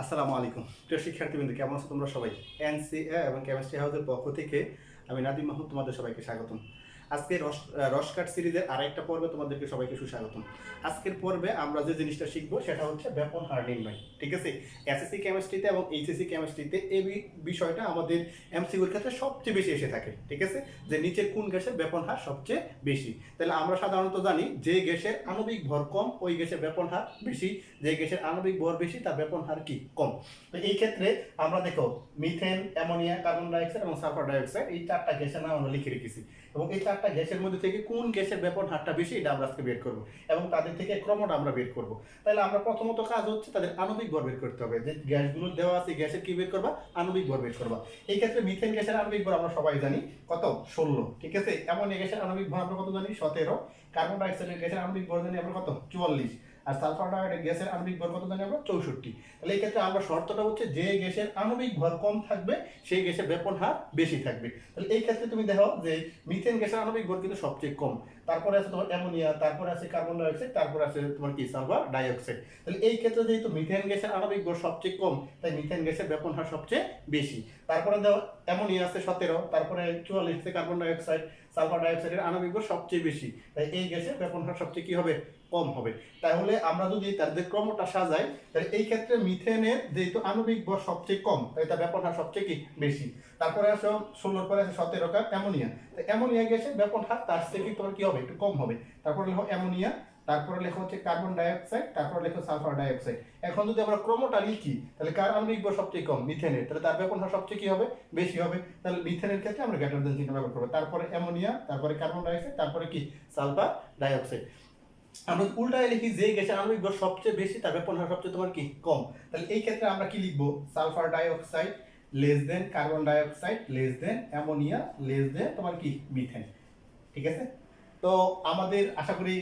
আসসালামু আলাইকুম। প্রিয় শিক্ষার্থীবৃন্দ, কেমন আছো তোমরা সবাই? এনসিএ এবং কেমিস্ট্রি হাউসের পক্ষ থেকে আমি নাদিম মাহমুদ তোমাদের সবাইকে স্বাগতম। আজকে রস রসকাট সিরিজের আরেকটা পর্বে তোমাদেরকে সবাইকে সুস্বাগতম। আজকের পর্বে আমরা যে জিনিসটা শিখব সেটা হচ্ছে ব্যাপন হার নির্ণয় ঠিক আছে? এসএসসি কেমিস্ট্রিতে এবং এইচএসসি কেমিস্ট্রিতে এই বিষয়টা আমাদের এমসিকিউর ক্ষেত্রে সবচেয়ে বেশি এসে থাকে, ঠিক আছে? যে নিচের কোন গ্যাসের ব্যাপন হার সবচেয়ে বেশি। তাহলে আমরা সাধারণত জানি যে গ্যাসের আণবিক ভর কম, ওই গ্যাসের ব্যাপন হার বেশি। যে গ্যাসের আণবিক ভর বেশি, তার ব্যাপন হার কি? কম। তো এই ক্ষেত্রে আমরা দেখো মিথেন, অ্যামোনিয়া, কার্বন ডাইঅক্সাইড এবং সালফার ডাইঅক্সাইড এই চারটা গ্যাসের নাম আমরা লিখে রেখেছি। এবং এই চারটা গ্যাসের মধ্যে থেকে কোন গ্যাসের ব্যাপন হারটা বেশি, এটা আমরা আজকে বের করব। এবং তাদের থেকে ক্রমটা আমরা বের করব। তাহলে আমরা প্রথমত কাজ হচ্ছে তাদের আণবিক ভর বের করতে হবে। যে গ্যাসগুলো দেওয়া আছে গ্যাসের কি বের করবা? আণবিক ভর বের করবা। এই ক্ষেত্রে মিথেন গ্যাসের আণবিক ভর আমরা সবাই জানি কত? ষোলো। ঠিক আছে? এমন গ্যাসের আণবিক ভর আমরা কত জানি? সতেরো। কার্বন ডাইঅক্সাইডের গ্যাসের আণবিক ভর জানি আমরা কত? চুয়াল্লিশ। আর সালফার ডাইঅক্সাইড গ্যাসের আণবিক ভর কত জানি আমরা চৌষট্টি। তাহলে এই ক্ষেত্রে আমরা শর্তটা হচ্ছে যে গ্যাসের আণবিক ভর কম থাকবে, সেই গ্যাসের ব্যাপন হার বেশি থাকবে। তাহলে এই ক্ষেত্রে তুমি দেখো যে মিথেন গ্যাসের আণবিক ভর কিন্তু সবচেয়ে কম। তারপরে আছে তোমার অ্যামোনিয়া, তারপরে আছে কার্বন ডাইঅক্সাইড, তারপরে আছে তোমার কি, সালফার ডাইঅক্সাইড। তাহলে এই ক্ষেত্রে যেহেতু মিথেন গ্যাসের আণবিক ভর সবচেয়ে কম, তাই মিথেন গ্যাসের ব্যাপন হার সবচেয়ে বেশি। তারপরে দেখো অ্যামোনিয়া আছে সতেরো, তারপরে চুয়াল্লিশ আছে কার্বন ডাইঅক্সাইড সালফার ডাইঅক্সাইডের আণবিক ভর সবচেয়ে বেশি। তাই এই গ্যাসের ব্যাপন হার সবচেয়ে কী হবে? কম হবে। তাহলে আমরা যদি তাদের ক্রমটা সাজাই, তাহলে এই ক্ষেত্রে মিথেনের যেহেতু আণবিক ভর সবচেয়ে কম, তাই তার ব্যাপন হার সবচেয়ে কি? বেশি। তারপরে আসে, ষোলোর পরে আছে সতেরো কার অ্যামোনিয়া। তো অ্যামোনিয়া গ্যাসের ব্যাপন হার তার থেকে তোমার কী হবে? একটু কম হবে। তারপরে হলো অ্যামোনিয়া তারপরে লেখা হচ্ছে কার্বন ডাইঅক্সাইড তারপরে লেখো সালফার ডাইঅক্সাইড এখন যদি আমরা ক্রমটা লিখি, তাহলে কার আণবিক ভর সবচেয়ে কম? মিথেনের তাহলে তার ব্যাপন সবচেয়ে কি হবে? বেশি হবে। তাহলে মিথেনের ক্ষেত্রে আমরা গ্রেটার দেন চিহ্ন ব্যবহার করব। তারপরে অ্যামোনিয়া তারপরে কার্বন ডাইঅক্সাইড তারপরে কি? সালফার ডাইঅক্সাইড আমরা উল্টায় লিখি, যে গ্যাসের আণবিক ভর সবচেয়ে বেশি, তার ব্যাপন সবচেয়ে তোমার কি? কম। তাহলে এই ক্ষেত্রে আমরা কি লিখব? Sulphur dioxide less than carbon dioxide less than ammonia less than তোমার কি? মিথেন ঠিক আছে? তো আমাদের আশা করি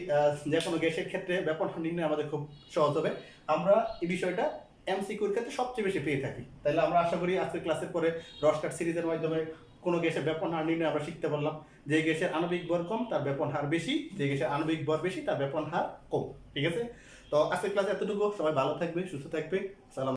যে কোনো গ্যাসের ক্ষেত্রে ব্যাপন নির্ণয় আমাদের খুব সহজ হবে। আমরা এই বিষয়টা এমসিকিউর ক্ষেত্রে সবচেয়ে বেশি পেয়ে থাকি। তাহলে আমরা আশা করি আজকের ক্লাসের পরে রসকার সিরিজের মাধ্যমে কোনো গ্যাসের ব্যাপন হার নির্ণয় আমরা শিখতে পারলাম। যে গ্যাসের আণবিক ভর কম, তার ব্যাপন হার বেশি। যে গ্যাসের আণবিক ভর বেশি, তার ব্যাপন হার কম। ঠিক আছে? তো আজকের ক্লাস এতটুকু। সবাই ভালো থাকবে, সুস্থ থাকবে। সালাম।